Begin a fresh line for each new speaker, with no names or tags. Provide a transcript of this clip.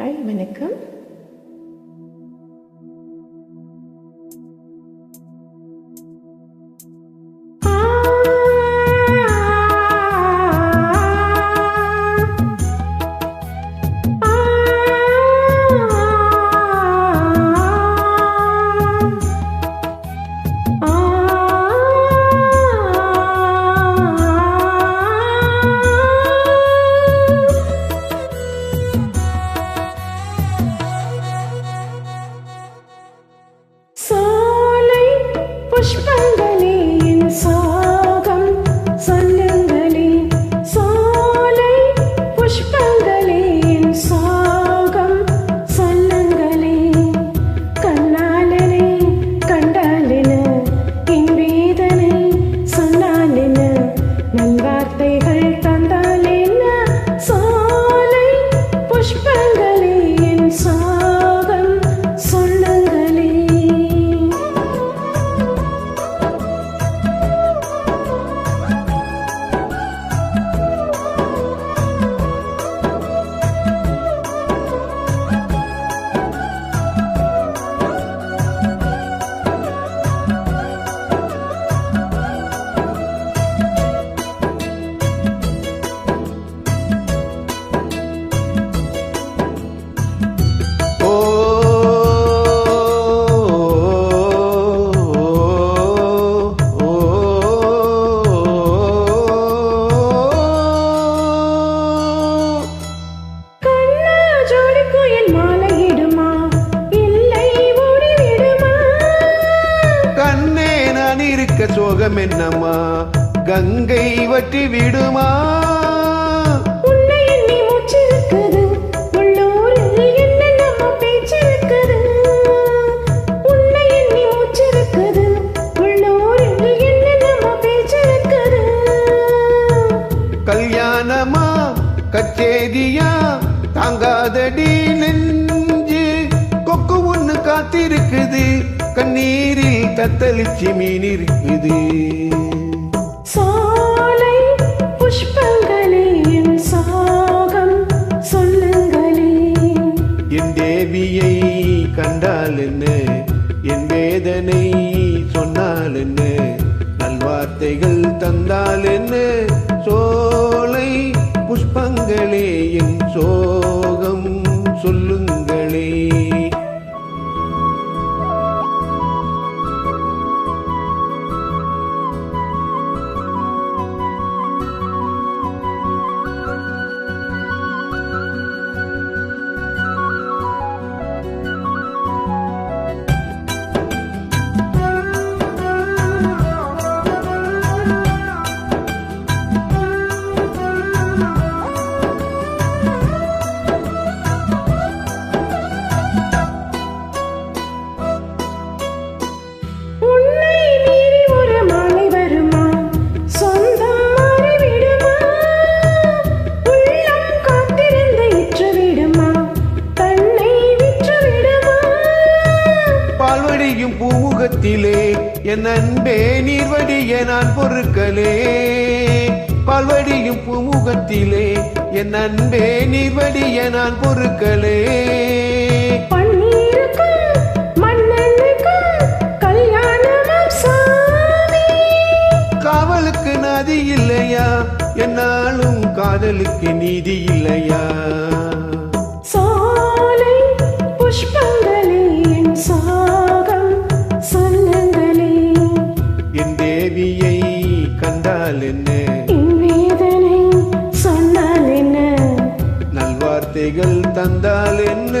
Hi வணக்கம். புஷ்பங்களே
இருக்க சோகம் என்னம்மா கங்கை வட்டி விடுமா?
உன்னை எண்ணி மூச்சிருக்குது. உள்ளூரில்
காத்திருக்குது. கண்ணீரில் தத்தளிச்சு மீன் இருக்குது
சோலை புஷ்பங்களே சோகம் சொல்லுங்களே.
என் தேவியை கண்டால் என்ன? என் வேதனை சொன்னால் என்ன? நல்வார்த்தைகள் தந்தால் என்ன? சோலை புஷ்பங்களே என் சோகம் பூமுகத்திலே என் அன்பே நீர்வடிய நான் பொருட்களே பால்வடியும் பூமுகத்திலே என் அன்பே நீர்வடிய நான்
சாமி.
காவலுக்கு நதி இல்லையா? என்னாலும் காதலுக்கு நீதி இல்லையா? வார்த்தைகள் தந்தால் என்ன?